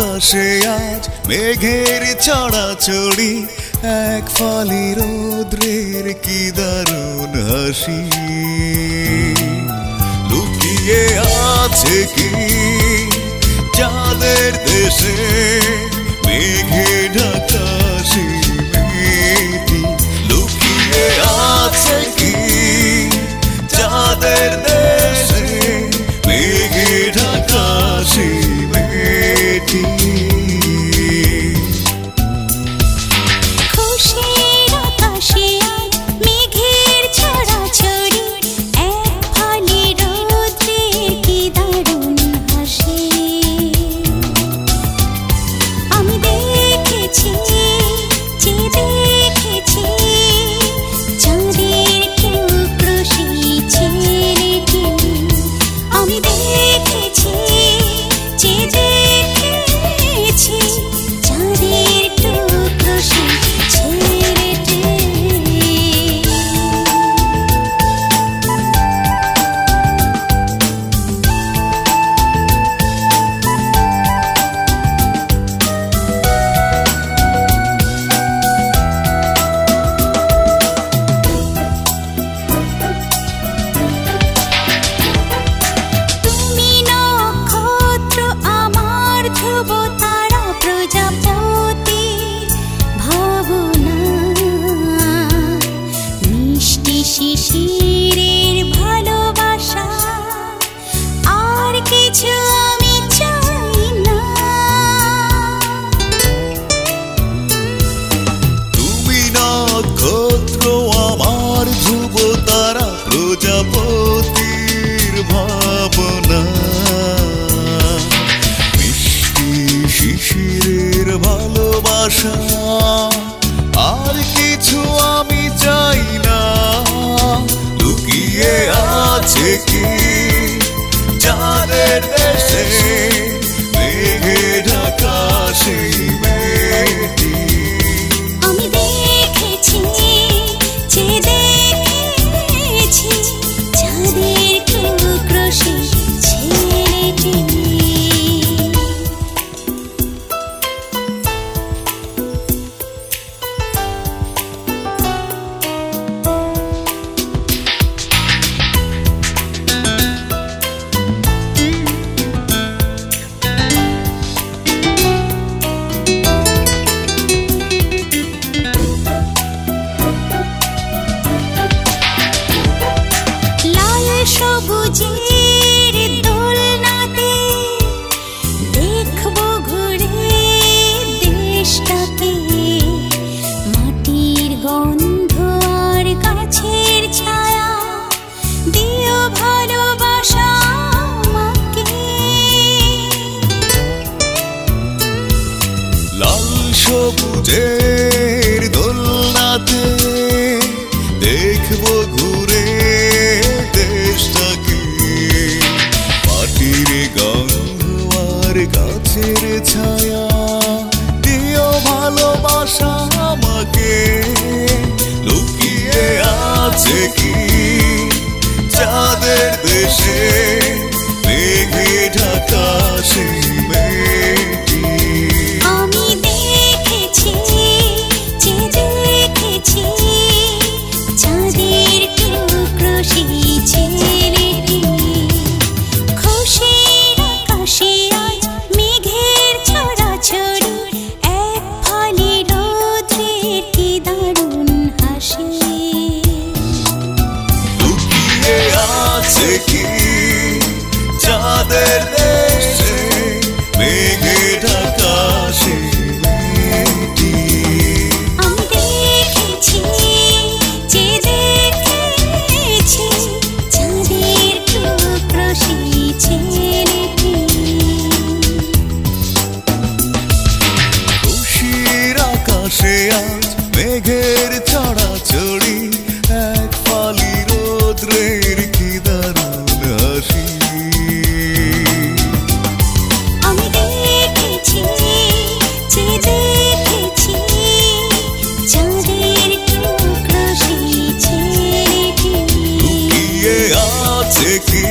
আকাশে আজ মেঘের চড়াচড়ি এক ফালি রৌদ্রের কি দারুণ হাসি। লুকিয়ে আছে কি শিশিরের ভালোবাসা। আর কিছু আমি চাই না। লুকিয়ে আছে কি? যাদের দেশে সবুজের দোলনাতে দেখব ঘুরে দেশটাকে। মাটির গন্ধ গাছের ছায়া দিও ভালোবাসা আমাকে। লাল আর গাছের ছায়া দিও ভালোবাসা আমাকে। লুকিয়ে আছে কি? চাঁদের দেশে মেঘে ঢাকা সেই আকাশে আজ মেঘের চড়াচড়ি এক ফালি রোদ্রের কি দারুণ হাসি। আছে কি